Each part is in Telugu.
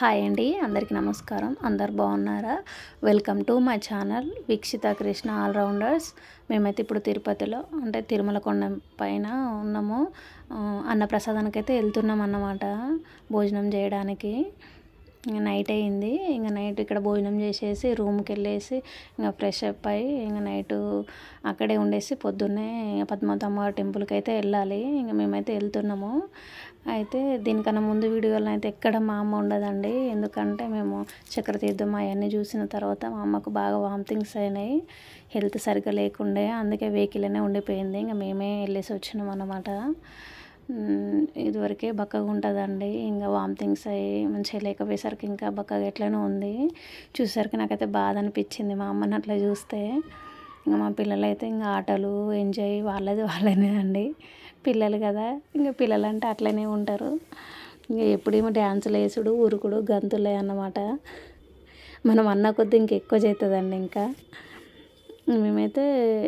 హాయ్ అండి అందరికీ నమస్కారం. అందరు బాగున్నారా? Welcome to my channel Veekshita Krishna allrounders మేమైతే ఇప్పుడు తిరుపతిలో అంటే తిరుమల కొండ పైన ఉన్నాము. అన్నప్రసాదానికి అయితే వెళ్తున్నాం అన్నమాట భోజనం చేయడానికి. ఇంకా నైట్ అయింది ఇంకా నైట్ ఇక్కడ భోజనం చేసేసి రూమ్కి వెళ్ళేసి ఇంకా ఫ్రెష్ అప్ అయ్యి ఇంకా నైట్ అక్కడే ఉండేసి పొద్దున్నే పద్మావతమ్మ టెంపుల్కి అయితే వెళ్ళాలి. ఇంకా మేమైతే వెళ్తున్నాము. అయితే దీనికన్నా ముందు వీడియోలో అయితే ఎక్కడ మా అమ్మ ఉండదండి. ఎందుకంటే మేము చక్రతీర్థం అవన్నీ చూసిన తర్వాత మా అమ్మకు బాగా వామిటింగ్స్ అయినాయి. హెల్త్ సరిగ్గా లేకుండే అందుకే వెహికల్నే ఉండిపోయింది. ఇంకా మేమే వెళ్ళేసి వచ్చినాం అన్నమాట. ఇదివరకే బక్కగా ఉంటుందండి. ఇంకా వామిటింగ్స్ అయ్యి మంచిగా లేకపోయేసరికి ఇంకా బక్కగా ఎట్లనే ఉంది. చూసేసరికి నాకైతే బాధ అనిపించింది మా అమ్మని అట్లా చూస్తే. ఇంకా మా పిల్లలైతే ఇంకా ఆటలు ఎంజాయ్ వాళ్ళది వాళ్ళనే అండి. పిల్లలు కదా ఇంకా పిల్లలు అంటే అట్లనే ఉంటారు. ఇంకా ఎప్పుడేమో డ్యాన్సులు వేసుడు ఉరుకుడు గంతులే అన్నమాట. మనం అన్న కొద్ది ఇంకెక్కువ చేస్తుందండి ఇంకా. మేమైతే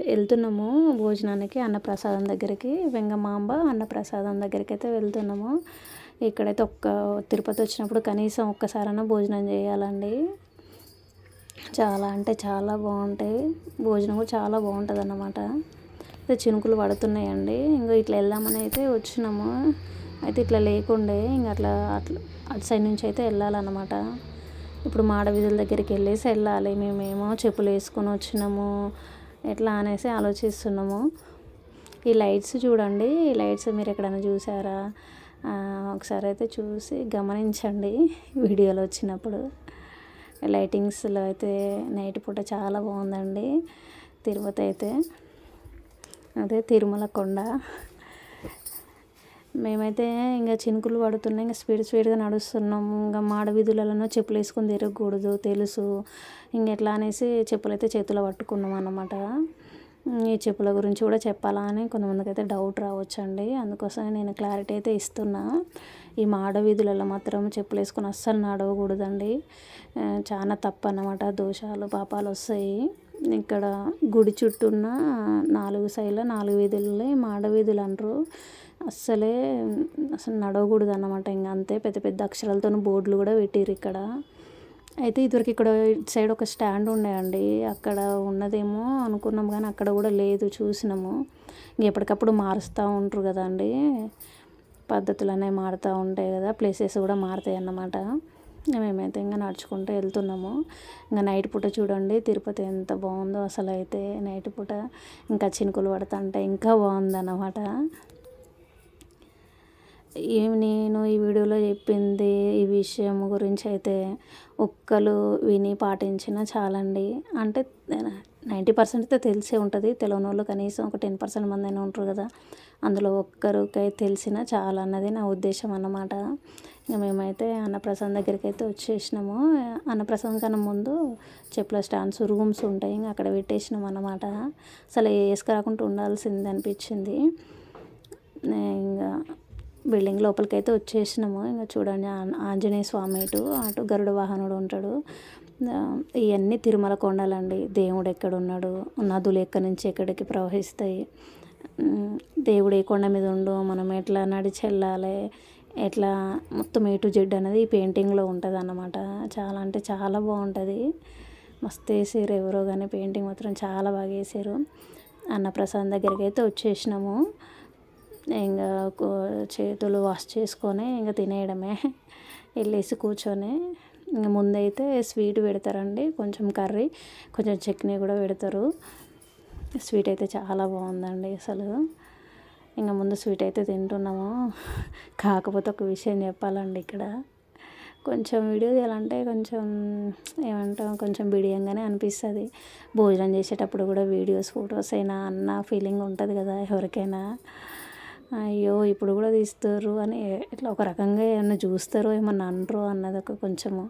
వెళ్తున్నాము భోజనానికి అన్నప్రసాదం దగ్గరికి. వెంగమాంబ అన్నప్రసాదం దగ్గరికి అయితే వెళ్తున్నాము. ఇక్కడైతే ఒక్క తిరుపతి వచ్చినప్పుడు కనీసం ఒక్కసారైనా భోజనం చేయాలండి. చాలా అంటే చాలా బాగుంటాయి. భోజనం కూడా చాలా బాగుంటుంది అన్నమాట చినుకులు పడుతున్నాయండి. ఇంకా ఇట్లా వెళ్దామని అయితే వచ్చినాము. అయితే ఇట్లా లేకుండే ఇంకా అట్లా అట్లా అటు సైడ్ నుంచి అయితే వెళ్ళాలన్నమాట. ఇప్పుడు మాడ వీధుల దగ్గరికి వెళ్ళేసి వెళ్ళాలి. మేమేమో చెప్పులు వేసుకొని వచ్చినాము. ఎట్లా అనేసి ఆలోచిస్తున్నాము. ఈ లైట్స్ చూడండి. ఈ లైట్స్ మీరు ఎక్కడైనా చూసారా? ఒకసారి అయితే చూసి గమనించండి వీడియోలో వచ్చినప్పుడు. లైటింగ్స్లో అయితే నైట్ పూట చాలా బాగుందండి. తిరుపతి అయితే. అదే తిరుమల కొండ. మేమైతే ఇంకా చినుకులు పడుతున్నాయి ఇంకా స్పీడ్ స్పీడ్గా నడుస్తున్నాము. ఇంకా మాడ వీధులలో చెప్పులు వేసుకొని తిరగకూడదు తెలుసు. ఇంకెట్లా అనేసి చెప్పులు అయితే చేతిలో పట్టుకున్నాం అన్నమాట. ఈ చెప్పుల గురించి కూడా చెప్పాలా అని కొంతమందికి అయితే డౌట్ రావచ్చండి. అందుకోసం నేను క్లారిటీ అయితే ఇస్తున్నా. ఈ మాడ వీధులలో మాత్రం చెప్పులు వేసుకొని అస్సలు నడవకూడదండి. చాలా తప్పు అన్నమాట దోషాలు పాపాలు వస్తాయి. ఇక్కడ గుడి చుట్టూ ఉన్న నాలుగు సైడ్ల నాలుగు వీధులని మాడ వీధులు అంటారు. అస్సలే అసలు నడవకూడదు అన్నమాట ఇంకా అంతే పెద్ద పెద్ద అక్షరాలతో బోర్డులు కూడా పెట్టిర్రు ఇక్కడ. అయితే ఇదివరకు ఇక్కడ ఇటు సైడ్ ఒక స్టాండ్ ఉండేయండి. అక్కడ ఉన్నదేమో అనుకున్నాం కానీ అక్కడ కూడా లేదు చూసినాము. ఎప్పటికప్పుడు మారుస్తూ ఉంటారు కదండి. పద్ధతులు అనేవి మారుతూ ఉంటాయి కదా ప్లేసెస్ కూడా మారుతాయి అన్నమాట. మేమైతే ఇంకా నడుచుకుంటూ వెళ్తున్నాము. ఇంకా నైట్ పూట చూడండి తిరుపతి ఎంత బాగుందో అసలు అయితే నైట్ పూట ఇంకా చినుకులు పడుతుంటే ఇంకా బాగుందన్నమాట. ఏమి నేను ఈ వీడియోలో చెప్పింది ఈ విషయం గురించి అయితే ఒక్కరు విని పాటించిన చాలండి. అంటే నైంటీ పర్సెంట్ అయితే తెలిసే ఉంటుంది. తెలియని వాళ్ళు కనీసం ఒక టెన్ పర్సెంట్ మంది అయినా ఉంటారు కదా. అందులో ఒక్కరికై తెలిసిన చాలా అన్నది నా ఉద్దేశం అన్నమాట. ఇక మేమైతే అన్నప్రసాదం దగ్గరికి అయితే వచ్చేసినాము. అన్నప్రసాదం కన్నా ముందు చెప్పుల స్టాండ్స్ రూమ్స్ ఉంటాయి. ఇంకా అక్కడ పెట్టేసినాం అన్నమాట. అసలు వేసుకురాకుండా ఉండాల్సింది అనిపించింది. ఇంకా బిల్డింగ్ లోపలికి అయితే వచ్చేసినాము. ఇంకా చూడండి ఆంజనేయ స్వామి ఇటు అటు గరుడ వాహనుడు ఉంటాడు. ఇవన్నీ తిరుమల కొండలండి. దేవుడు ఎక్కడ ఉన్నాడు నదులు ఎక్కడి నుంచి ఎక్కడికి ప్రవహిస్తాయి? దేవుడు ఏ కొండ మీద ఉండు? మనం ఎట్లా నడిచెళ్ళాలి ఎట్లా మొత్తం ఏ టు జెడ్ అనేది ఈ పెయింటింగ్లో ఉంటుంది అన్నమాట చాలా అంటే చాలా బాగుంటుంది. మస్తు వేసారు ఎవరో కానీ పెయింటింగ్ మాత్రం చాలా బాగా వేసారు. అన్నప్రసాదం దగ్గరికి అయితే వచ్చేసినాము. ఇంకా చేతులు వాష్ చేసుకొని ఇంకా తినేయడమే. వెళ్ళేసి కూర్చొని ఇంకా ముందైతే స్వీట్ పెడతారండి. కొంచెం కర్రీ కొంచెం చట్నీ కూడా పెడతారు. స్వీట్ అయితే చాలా బాగుందండి అసలు. ఇంకా ముందు స్వీట్ అయితే తింటున్నాము. కాకపోతే ఒక విషయం చెప్పాలండి ఇక్కడ. కొంచెం వీడియో తీయాలంటే కొంచెం ఏమంటాం కొంచెం బిడియంగానే అనిపిస్తుంది. భోజనం చేసేటప్పుడు కూడా వీడియోస్ ఫొటోస్ అయినా అన్న ఫీలింగ్ ఉంటుంది కదా ఎవరికైనా. అయ్యో ఇప్పుడు కూడా తీస్తారు అని ఇట్లా ఒక రకంగా ఏమన్నా చూస్తారో ఏమన్నా అనరు అన్నది ఒక కొంచెము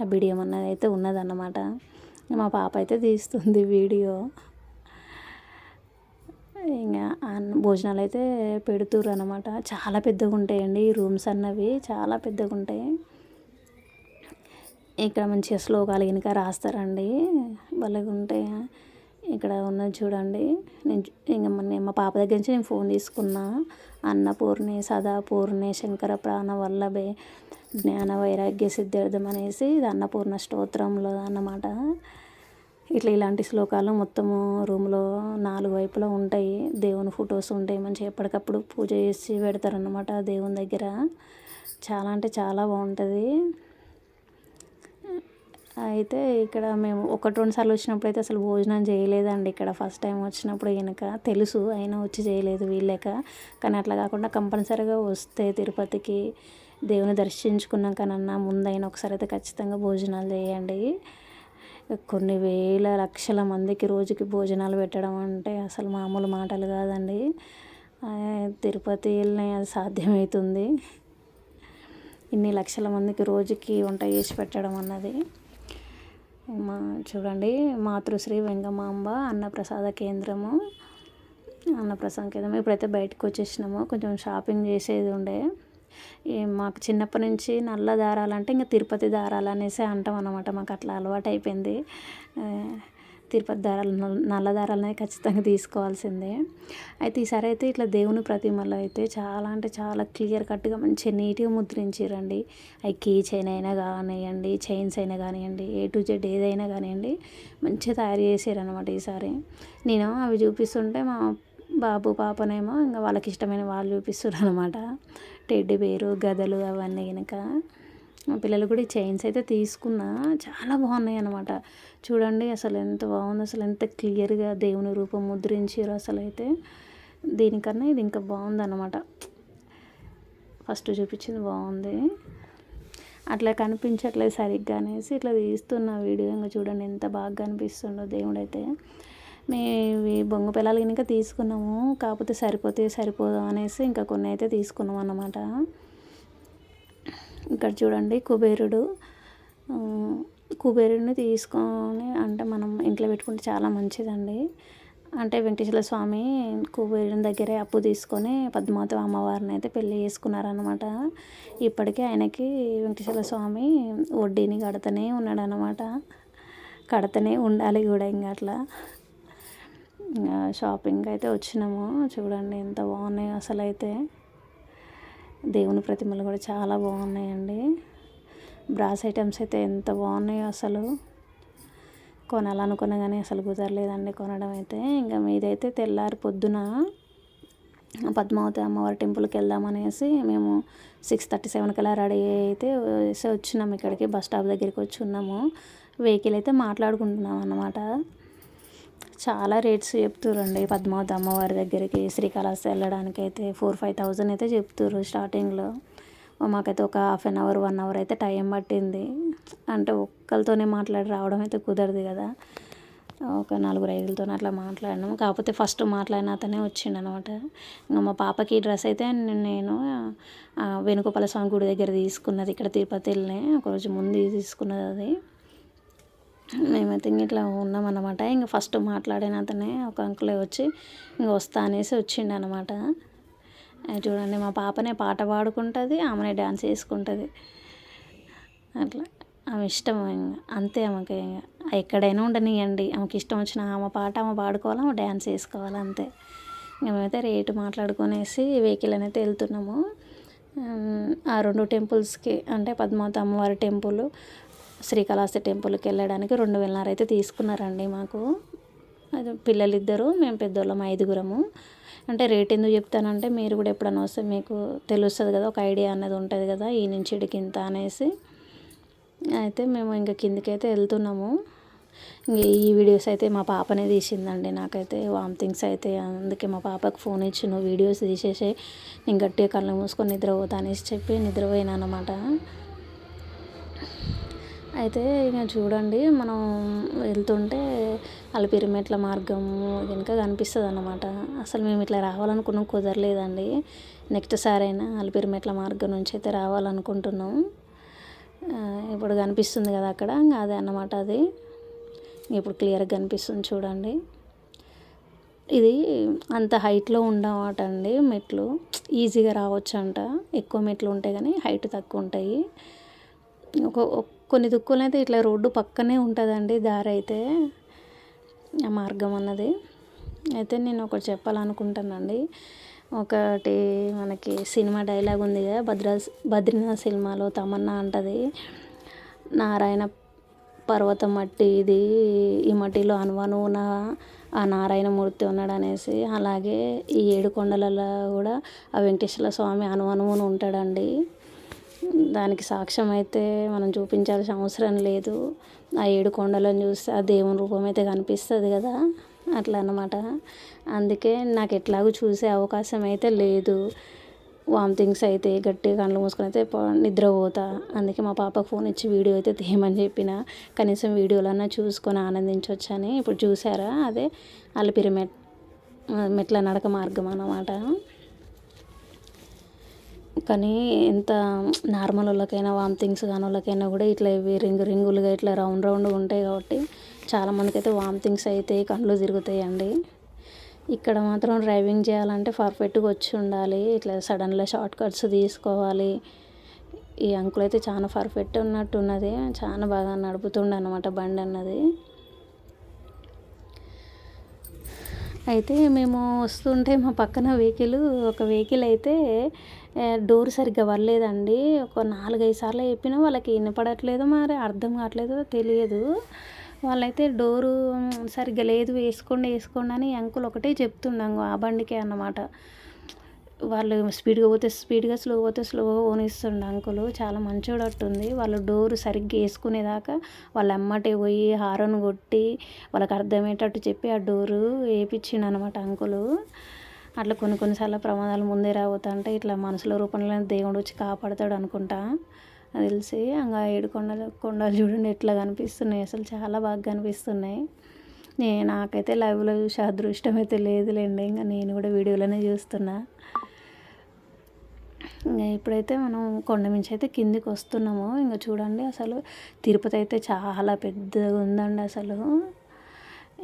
ఆ బిడియం అన్నది అయితే ఉన్నదన్నమాట. మా పాప అయితే తీస్తుంది వీడియో. ఇంకా భోజనాలు అయితే పెడుతుర్రు అనమాట చాలా పెద్దగా ఉంటాయండి ఈ రూమ్స్ అన్నవి చాలా పెద్దగా ఉంటాయి. ఇక్కడ మంచిగా శ్లోకాలు కనుక రాస్తారండి భలేగా ఉంటాయి ఇక్కడ ఉన్నది చూడండి. నేను ఇంక మొన్న మా పాప దగ్గర నుంచి నేను ఫోన్ తీసుకున్నా. అన్నపూర్ణి సదాపూర్ణి శంకర ప్రాణ వల్లభే జ్ఞాన వైరాగ్య సిద్ధార్థం అనేసి ఇది అన్నపూర్ణ స్తోత్రంలో అన్నమాట. ఇట్లా ఇలాంటి శ్లోకాలు మొత్తము రూమ్లో నాలుగు వైపులా ఉంటాయి. దేవుని ఫొటోస్ ఉంటాయి. మంచిగా ఎప్పటికప్పుడు పూజ చేసి పెడతారన్నమాట దేవుని దగ్గర. చాలా అంటే చాలా బాగుంటుంది. అయితే ఇక్కడ మేము ఒకటి రెండు సార్లు వచ్చినప్పుడు అయితే అసలు భోజనం చేయలేదండి. ఇక్కడ ఫస్ట్ టైం వచ్చినప్పుడు వెనక తెలుసు అయినా వచ్చి చేయలేదు వీళ్ళక. కానీ అట్లా కాకుండా కంపల్సరీగా వస్తే తిరుపతికి దేవుని దర్శించుకున్నాకనన్నా ముందైనా ఒకసారి అయితే ఖచ్చితంగా భోజనాలు చేయండి. కొన్ని వేల లక్షల మందికి రోజుకి భోజనాలు పెట్టడం అంటే అసలు మామూలు మాటలు కాదండి. తిరుపతి వెళ్ళిన అది సాధ్యమవుతుంది ఇన్ని లక్షల మందికి రోజుకి వంట చేసి పెట్టడం అన్నది. మా చూడండి మాతృశ్రీ వెంగమాంబ అన్నప్రసాద కేంద్రము. అన్నప్రసాద కేంద్రం ఇప్పుడైతే బయటకు వచ్చేసినాము. కొంచెం షాపింగ్ చేసేది ఉండే. మాకు చిన్నప్పటి నుంచి నల్ల దారాలు అంటే ఇంకా తిరుపతి దారాలు అనేసి అంటాం అనమాట మాకు అట్లా అలవాటు అయిపోయింది తిరుపతి దారాలు నల్ల దారాలు ఖచ్చితంగా తీసుకోవాల్సిందే. అయితే ఈసారి అయితే ఇట్లా దేవుని ప్రతిమలు అయితే చాలా అంటే చాలా క్లియర్ కట్గా మంచిగా నీట్గా ముద్రించారండి. అవి కీ చైన్ అయినా కానివ్వండి చైన్స్ అయినా కానివ్వండి ఏ టు జెడ్ ఏదైనా కానివ్వండి మంచిగా తయారు చేసారనమాట ఈసారి. నేను అవి చూపిస్తుంటే మా బాబు పాపనేమో ఇంకా వాళ్ళకి ఇష్టమైన వాళ్ళు చూపిస్తారు అనమాట టెడ్డి బేరు గదలు అవన్నీ కనుక మా పిల్లలు కూడా ఈ చైన్స్ అయితే తీసుకున్నా. చాలా బాగున్నాయి అనమాట చూడండి అసలు ఎంత బాగుంది అసలు ఎంత క్లియర్గా దేవుని రూపం ముద్రించారు అసలు అయితే దీనికన్నా ఇది ఇంకా బాగుందనమాట ఫస్ట్ చూపించింది బాగుంది. అట్లా కనిపించట్లేదు సరిగ్గా అనేసి ఇట్లా తీస్తున్న వీడియో. ఇంకా చూడండి ఎంత బాగా కనిపిస్తుండో దేవుడైతే. మేము బొంగు పిల్లలు కనుక తీసుకున్నాము. కాకపోతే సరిపోతే సరిపోదాం అనేసి ఇంకా కొన్ని అయితే తీసుకున్నాం అన్నమాట ఇక్కడ చూడండి కుబేరుడు. కుబేరుడిని తీసుకొని అంటే మనం ఇంట్లో పెట్టుకుంటే చాలా మంచిదండి. అంటే వెంకటేశ్వర స్వామి కుబేరుని దగ్గరే అప్పు తీసుకొని పద్మావతి అమ్మవారిని అయితే పెళ్ళి చేసుకున్నారనమాట ఇప్పటికీ ఆయనకి వెంకటేశ్వర స్వామి వడ్డీని కడతనే ఉన్నాడనమాట కడతనే ఉండాలి కూడా ఇంకా అట్లా. షాపింగ్ అయితే వచ్చినాము. చూడండి ఎంత బాగున్నాయి అసలు అయితే దేవుని ప్రతిమలు కూడా చాలా బాగున్నాయండి. బ్రాస్ ఐటమ్స్ అయితే ఎంత బాగున్నాయో అసలు. కొనాలనుకున్నా కానీ అసలు కుదరలేదండి కొనడం అయితే. ఇంకా మీదైతే తెల్లారి పొద్దున పద్మావతి అమ్మవారి టెంపుల్కి వెళ్దామనేసి మేము సిక్స్ థర్టీ సెవెన్ కల్లా రెడీ అయితే వచ్చినాము ఇక్కడికి బస్ స్టాప్ దగ్గరికి వచ్చి ఉన్నాము. వెహికల్ అయితే మాట్లాడుకుంటున్నాం అన్నమాట. చాలా రేట్స్ చెప్తుర్రండి. పద్మావతి అమ్మవారి దగ్గరికి శ్రీకాళహస్తి వెళ్ళడానికి అయితే ఫోర్ ఫైవ్ థౌజండ్ అయితే చెప్తుర్రు స్టార్టింగ్లో. మాకైతే ఒక half an hour one hour అయితే టైం పట్టింది. అంటే ఒక్కరితోనే మాట్లాడి రావడం అయితే కుదరదు కదా. ఒక నలుగురు ఐదులతో అట్లా మాట్లాడినాము కాకపోతే ఫస్ట్ మాట్లాడిన అతనే వచ్చిండు అనమాట ఇంకా మా పాపకి డ్రెస్ అయితే నేను వేణుగోపాల స్వామి గుడి దగ్గర తీసుకున్నది ఇక్కడ తిరుపతిలోనే ఒకరోజు ముందు తీసుకున్నది అది. మేమైతే ఇంక ఇట్లా ఉన్నామన్నమాట. ఇంక ఫస్ట్ మాట్లాడిన అతనే ఒక అంకులే వచ్చి ఇంక వస్తా అనేసి వచ్చిండు అనమాట చూడండి మా పాపనే పాట పాడుకుంటుంది ఆమెనే డ్యాన్స్ వేసుకుంటుంది అట్లా. ఆమె ఇష్టం ఇంకా. అంతే ఆమెకి ఎక్కడైనా ఉండనియండి. ఆమెకి ఇష్టం వచ్చిన ఆమె పాట ఆమె పాడుకోవాలి ఆమె డ్యాన్స్ వేసుకోవాలి అంతే. ఇంకా మేమైతే రేటు మాట్లాడుకునేసి వెహికల్ అనేది వెళ్తున్నాము. ఆ రెండు టెంపుల్స్కి అంటే పద్మావతి అమ్మవారి టెంపుల్ శ్రీకాళహస్తి టెంపుల్కి వెళ్ళడానికి రెండు వేలన్నర అయితే తీసుకున్నారండి మాకు. అది పిల్లలు ఇద్దరు మేము పెద్దోళ్ళం ఐదుగురము. అంటే రేట్ ఎందుకు చెప్తానంటే మీరు కూడా ఎప్పుడైనా వస్తే మీకు తెలుస్తుంది కదా ఒక ఐడియా అనేది ఉంటుంది కదా ఈ నుంచి ఇడికి ఇంత అనేసి. అయితే మేము ఇంకా కిందికైతే వెళ్తున్నాము. ఇంకా ఈ వీడియోస్ అయితే మా పాపనే తీసిందండి నాకైతే వామిటింగ్స్ అయితే. అందుకే మా పాపకు ఫోన్ ఇచ్చి నువ్వు వీడియోస్ తీసేసి నేను గట్టిగా కళ్ళు మూసుకొని నిద్రపోతా అనేసి చెప్పి నిద్రపోయినా అనమాట అయితే ఇక చూడండి మనం వెళ్తుంటే అలిపిరిమెట్ల మార్గం కనుక కనిపిస్తుంది అన్నమాట అసలు మేము ఇట్లా రావాలనుకున్నాం కుదరలేదండి. నెక్స్ట్ సారైనా అలిపిరిమెట్ల మార్గం నుంచి అయితే రావాలనుకుంటున్నాం. ఇప్పుడు కనిపిస్తుంది కదా అక్కడ అదే అన్నమాట అది. ఇప్పుడు క్లియర్గా కనిపిస్తుంది చూడండి. ఇది అంత హైట్లో ఉండమాట అండి మెట్లు. ఈజీగా రావచ్చు అంట ఎక్కువ మెట్లు ఉంటాయి కానీ హైట్ తక్కువ ఉంటాయి. ఒక కొన్ని దుక్కులు అయితే ఇట్లా రోడ్డు పక్కనే ఉంటుందండి దారి అయితే. ఆ మార్గం అన్నది. అయితే నేను ఒకటి చెప్పాలనుకుంటానండి. ఒకటి మనకి సినిమా డైలాగ్ ఉంది కదా భద్రా బద్రీనాథ్ సినిమాలో తమన్నా అంటది. నారాయణ పర్వతం మట్టి ఇది ఈ మట్టిలో అనువనువున ఆ నారాయణమూర్తి ఉన్నాడు అనేసి అలాగే ఈ ఏడు కొండలలో కూడా ఆ వెంకటేశ్వర స్వామి అనువనువును ఉంటాడండి. దానికి సాక్ష్యం అయితే మనం చూపించాల్సిన అవసరం లేదు. ఆ ఏడు కొండలను చూస్తే ఆ దేవుని రూపం అయితే కనిపిస్తుంది కదా. అట్లా అన్నమాట. అందుకే నాకు ఎట్లాగో చూసే అవకాశం అయితే లేదు. వామిటింగ్స్ అయితే గట్టిగా కళ్ళు మూసుకొని అయితే నిద్రపోతా. అందుకే మా పాపకు ఫోన్ ఇచ్చి వీడియో అయితే తీయమని చెప్పిన. కనీసం వీడియోలన్నా చూసుకొని ఆనందించవచ్చని ఇప్పుడు చూసారా? అదే అలిపిరి మెట్ మెట్ల నడక మార్గం అన్నమాట. కానీ ఎంత నార్మల్ వాళ్ళకైనా వామిటింగ్స్ కాని వాళ్ళకైనా కూడా ఇట్లా ఇవి రింగు రింగులుగా ఇట్లా రౌండ్ రౌండ్గా ఉంటాయి కాబట్టి చాలామందికి అయితే వామిటింగ్స్ అవుతాయి కళ్ళు తిరుగుతాయండి. ఇక్కడ మాత్రం డ్రైవింగ్ చేయాలంటే పర్ఫెక్ట్గా వచ్చి ఉండాలి. ఇట్లా సడన్గా షార్ట్ కట్స్ తీసుకోవాలి. ఈ అంకుల్ అయితే చాలా పర్ఫెక్ట్ ఉన్నట్టు ఉన్నది. చాలా బాగా నడుపుతుండే అనమాట బండి అన్నది. అయితే మేము వస్తుంటే మా పక్కన వెహికల్ ఒక వెహికల్ అయితే డోర్ సరిగ్గా పడలేదండి ఒక నాలుగైదు సార్లు చెప్పినా వాళ్ళకి వినపడట్లేదు మరి అర్థం కావట్లేదో తెలియదు. వాళ్ళైతే డోరు సరిగ్గా లేదు వేసుకోండి వేసుకోండి అని అంకుల్ ఒకటే చెప్తుండంగ ఆ బండికే అన్నమాట. వాళ్ళు స్పీడ్గా పోతే స్పీడ్గా స్లో పోతే స్లోగా ఓనిస్తుండే అంకులు. చాలా మంచోడట్టుంది. వాళ్ళు డోరు సరిగ్గా వేసుకునేదాకా వాళ్ళ అమ్మటే పోయి హారన్ కొట్టి వాళ్ళకి అర్థమయ్యేటట్టు చెప్పి ఆ డోరు వేయించిండు అనమాట అంకులు. అట్లా కొన్ని కొన్నిసార్లు ప్రమాదాలు ముందే రాబోతుంటే ఇట్లా మనసులో రూపంలో దేవుడు వచ్చి కాపాడుతాడు అనుకుంటా. అది తెలిసి ఇంకా ఏడు కొండలు కొండలు చూడండి ఎట్లా కనిపిస్తున్నాయి. అసలు చాలా బాగా కనిపిస్తున్నాయి. నే నాకైతే లైవ్లో చూసే అదృష్టం అయితే లేదులేండి. ఇంకా నేను కూడా వీడియోలోనే చూస్తున్నా. ఇంకా ఇప్పుడైతే మనం కొండ నుంచి అయితే కిందికి వస్తున్నాము. ఇంకా చూడండి అసలు తిరుపతి అయితే చాలా పెద్దగా ఉందండి అసలు.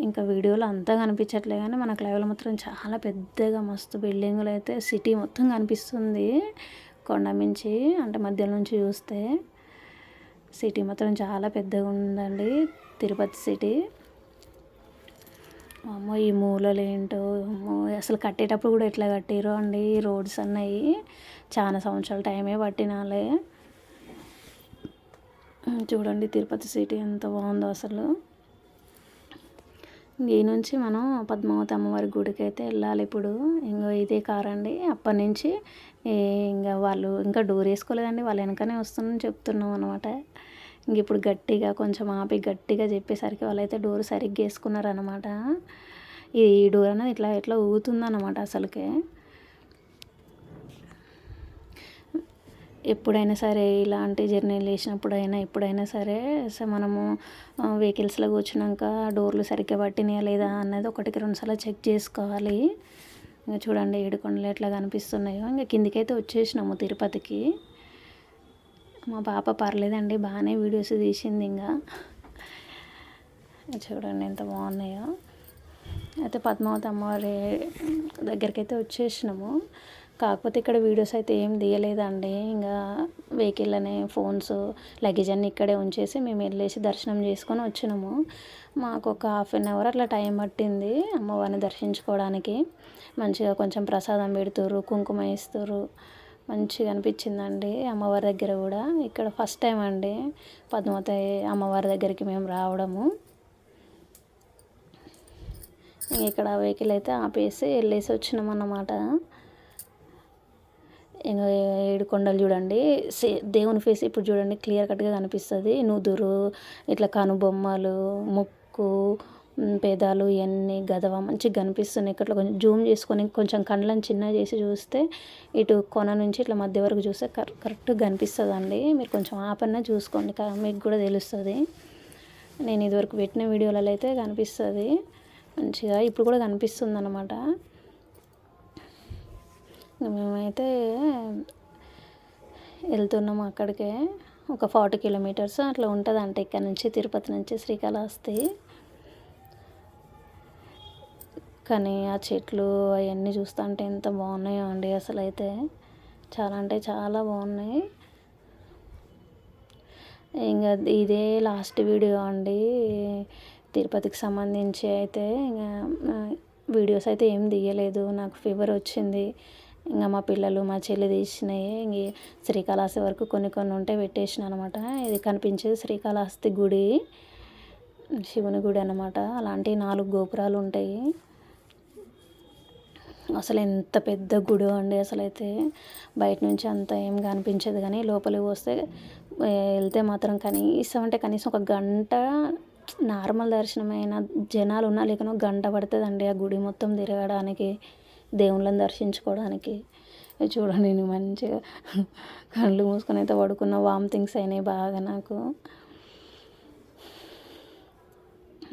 ఇంకా వీడియోలో అంతా కనిపించట్లే కానీ మనకు లైవ్లో మాత్రం చాలా పెద్దగా మస్తు బిల్డింగులు అయితే సిటీ మొత్తం కనిపిస్తుంది. కొండ మించి అంటే మధ్య నుంచి చూస్తే సిటీ మాత్రం చాలా పెద్దగా ఉందండి. తిరుపతి సిటీ అమ్మో ఈ మూలలు ఏంటో అమ్మో అసలు కట్టేటప్పుడు కూడా ఎట్లా కట్టిరో అండి రోడ్స్ అన్నాయి చాలా సంవత్సరాలు టైమే పట్టినాలే. చూడండి తిరుపతి సిటీ ఎంత బాగుందో అసలు. ఈ నుంచి మనం పద్మావతి అమ్మవారి గుడికి అయితే వెళ్ళాలి ఇప్పుడు. ఇంకో ఇదే కారండి. అప్పటి నుంచి ఇంకా వాళ్ళు ఇంకా డోర్ వేసుకోలేదండి. వాళ్ళ వెనకనే వస్తుందని చెప్తున్నాం అనమాట ఇంక ఇప్పుడు గట్టిగా కొంచెం ఆపి గట్టిగా చెప్పేసరికి వాళ్ళైతే డోర్ సరిగ్గా వేసుకున్నారు అనమాట ఈ డోర్ అనేది ఇట్లా ఇట్లా ఊగుతుందన్నమాట అసలుకే. ఎప్పుడైనా సరే ఇలాంటి జర్నీలు వేసినప్పుడైనా ఎప్పుడైనా సరే సో మనము వెహికల్స్లో కూర్చున్నాక డోర్లు సరిగ్గా పట్టినాయా లేదా అన్నది ఒకటికి రెండుసార్లు చెక్ చేసుకోవాలి. ఇంకా చూడండి ఏడుకొండలు ఎట్లా కనిపిస్తున్నాయో. ఇంకా కిందికైతే వచ్చేసినాము తిరుపతికి. మా పాప పర్లేదండి బాగానే వీడియోస్ తీసింది ఇంకా. చూడండి ఎంత బాగున్నాయో. అయితే పద్మావతి అమ్మవారి దగ్గరికి అయితే వచ్చేసినాము. కాకపోతే ఇక్కడ వీడియోస్ అయితే ఏం తీయలేదండి. ఇంకా వెహికల్ అనే ఫోన్స్ లగేజ్ అన్నీ ఇక్కడే ఉంచేసి మేము వెళ్ళేసి దర్శనం చేసుకొని వచ్చినాము. మాకు ఒక హాఫ్ అన్ అవర్ అట్లా టైం పట్టింది అమ్మవారిని దర్శించుకోవడానికి. మంచిగా కొంచెం ప్రసాదం పెడుతురు కుంకుమ వేస్తారు మంచిగా అనిపించిందండి అమ్మవారి దగ్గర కూడా. ఇక్కడ ఫస్ట్ టైం అండి పద్మావతి అమ్మవారి దగ్గరికి మేము రావడము. ఇక్కడ వెహికల్ అయితే ఆపేసి వెళ్ళేసి వచ్చినాం అన్నమాట ఏడు కొండలు చూడండి సే దేవుని ఫేస్ ఇప్పుడు చూడండి క్లియర్ కట్గా కనిపిస్తుంది. నుదురు ఇట్లా కనుబొమ్మలు ముక్కు పేదాలు ఇవన్నీ గదవ మంచిగా కనిపిస్తున్నాయి. ఇక్కడ కొంచెం జూమ్ చేసుకొని కొంచెం కండ్లను చిన్న చేసి చూస్తే ఇటు కొన నుంచి ఇట్లా మధ్య వరకు చూస్తే కర్ కరెక్ట్గా కనిపిస్తుంది అండి మీరు కొంచెం ఆపన్నా చూసుకోండి. మీకు కూడా తెలుస్తుంది. నేను ఇదివరకు పెట్టిన వీడియోలలో అయితే కనిపిస్తుంది. మంచిగా ఇప్పుడు కూడా కనిపిస్తుంది అనమాట మేమైతే వెళ్తున్నాము అక్కడికే. ఒక ఫార్టీ కిలోమీటర్స్ అట్లా ఉంటుంది అంటే ఇక్కడ నుంచి తిరుపతి నుంచి శ్రీకాళహస్తి. కానీ ఆ చెట్లు అవన్నీ చూస్తుంటే ఎంత బాగున్నాయో అండి అసలు అయితే చాలా అంటే చాలా బాగున్నాయి. ఇంకా ఇదే లాస్ట్ వీడియో అండి. తిరుపతికి సంబంధించి అయితే ఇంకా వీడియోస్ అయితే ఏం తీయలేదు. నాకు ఫీవర్ వచ్చింది. ఇంకా మా పిల్లలు మా చెల్లి తీసినాయి. ఇంక శ్రీకాళహస్తి వరకు కొన్ని కొన్ని ఉంటే పెట్టేసిన అనమాట. ఇది కనిపించేది శ్రీకాళహస్తి గుడి శివుని గుడి అనమాట. అలాంటి నాలుగు గోపురాలు ఉంటాయి. అసలు ఎంత పెద్ద గుడి అండి అసలు అయితే బయట నుంచి అంత ఏం కనిపించదు కానీ లోపలికి వస్తే వెళ్తే మాత్రం కనీసం అంటే కనీసం ఒక గంట నార్మల్ దర్శనమైన జనాలు ఉన్నా లేకనో గంట పడుతుందండి ఆ గుడి మొత్తం తిరగడానికి. దేవుళ్ళని దర్శించుకోవడానికి. చూడండి నేను మంచిగా కళ్ళు మూసుకొని అయితే పడుకున్న వామిటింగ్స్ అయినాయి బాగా నాకు.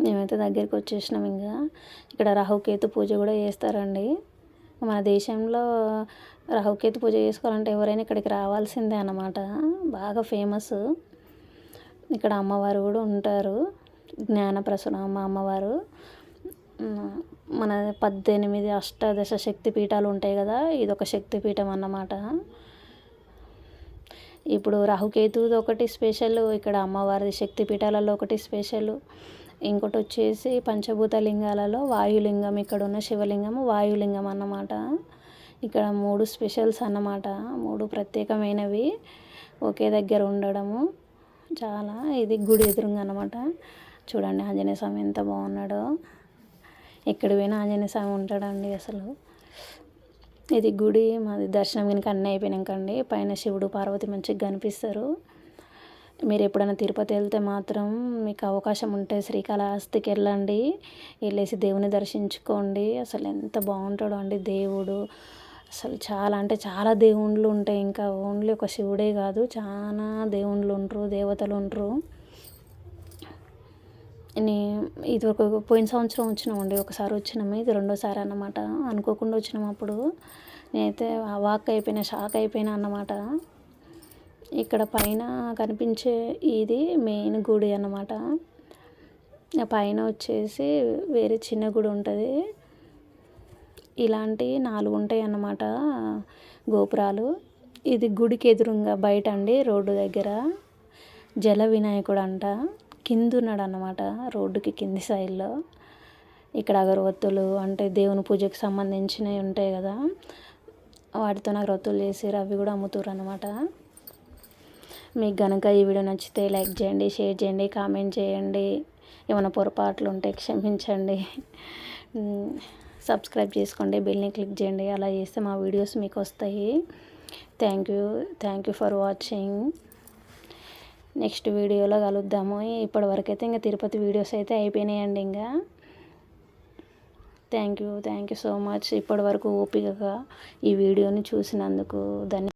మేమైతే దగ్గరికి వచ్చేసినాం ఇంకా. ఇక్కడ రాహుకేతు పూజ కూడా చేస్తారండి. మన దేశంలో రాహుకేతు పూజ చేసుకోవాలంటే ఎవరైనా ఇక్కడికి రావాల్సిందే అన్నమాట. బాగా ఫేమస్. ఇక్కడ అమ్మవారు కూడా ఉంటారు. జ్ఞానప్రసురమ్మ అమ్మవారు. మన పద్దెనిమిది అష్టాదశ శక్తి పీఠాలు ఉంటాయి కదా ఇది ఒక శక్తి పీఠం అన్నమాట. ఇప్పుడు రాహుకేతుది ఒకటి స్పెషల్ ఇక్కడ అమ్మవారిది శక్తి పీఠాలలో ఒకటి స్పెషల్. ఇంకోటి వచ్చేసి పంచభూత లింగాలలో వాయులింగం ఇక్కడ ఉన్న శివలింగం వాయులింగం అన్నమాట. ఇక్కడ మూడు స్పెషల్స్ అన్నమాట మూడు ప్రత్యేకమైనవి. ఒకే దగ్గర ఉండడము చాలా. ఇది గుడి ఎదురుగా అన్నమాట చూడండి ఆంజనేయ స్వామి ఎంత బాగున్నాడో. ఎక్కడ పోయినా ఆంజనేయ స్వామి ఉంటాడండి అసలు. ఇది గుడి మాది దర్శనం కనుక అన్నీ అయిపోయినాకండి పైన శివుడు పార్వతి మంచిగా కనిపిస్తారు. మీరు ఎప్పుడైనా తిరుపతి వెళ్తే మాత్రం మీకు అవకాశం ఉంటే శ్రీకాళహస్తికి వెళ్ళండి. వెళ్ళేసి దేవుని దర్శించుకోండి. అసలు ఎంత బాగుంటాడో అండి దేవుడు. అసలు చాలా అంటే చాలా దేవుళ్ళు ఉంటాయి. ఇంకా ఓన్లీ ఒక శివుడే కాదు చాలా దేవుళ్ళు ఉంటారు దేవతలు ఉంటారు. ఇది ఒక పోయిన సంవత్సరం వచ్చినామండి ఒకసారి వచ్చినాము ఇది రెండోసారి అన్నమాట. అనుకోకుండా వచ్చినాము అప్పుడు. నేనైతే వాక్ అయిపోయినా షాక్ అయిపోయినా అన్నమాట. ఇక్కడ పైన కనిపించే ఇది మెయిన్ గుడి అన్నమాట. పైన వచ్చేసి వేరే చిన్న గుడి ఉంటుంది. ఇలాంటి నాలుగు ఉంటాయి అన్నమాట గోపురాలు. ఇది గుడికి ఎదురుగా బయట అండి రోడ్డు దగ్గర. జల వినాయకుడు అంట. కింద ఉన్నాడు అనమాట రోడ్డుకి కింది సైడ్లో. ఇక్కడ అగరవత్తులు అంటే దేవుని పూజకి సంబంధించినవి ఉంటాయి కదా వాటితో అగరవత్తులు చేసి అవి కూడా అమ్ముతారు అనమాట మీకు కనుక ఈ వీడియో నచ్చితే లైక్ చేయండి షేర్ చేయండి కామెంట్ చేయండి ఏమైనా పొరపాట్లు ఉంటే క్షమించండి. సబ్స్క్రైబ్ చేసుకోండి బెల్ని క్లిక్ చేయండి అలా చేస్తే మా వీడియోస్ మీకు వస్తాయి. Thank you thank you for watching. Next వీడియోలో కలుద్దాము. ఇప్పటివరకైతే అయితే ఇంకా తిరుపతి వీడియోస్ అయితే అయిపోయినాయండి ఇంకా. Thank you thank you so much ఇప్పటివరకు ఓపికగా ఈ వీడియోని చూసినందుకు ధన్య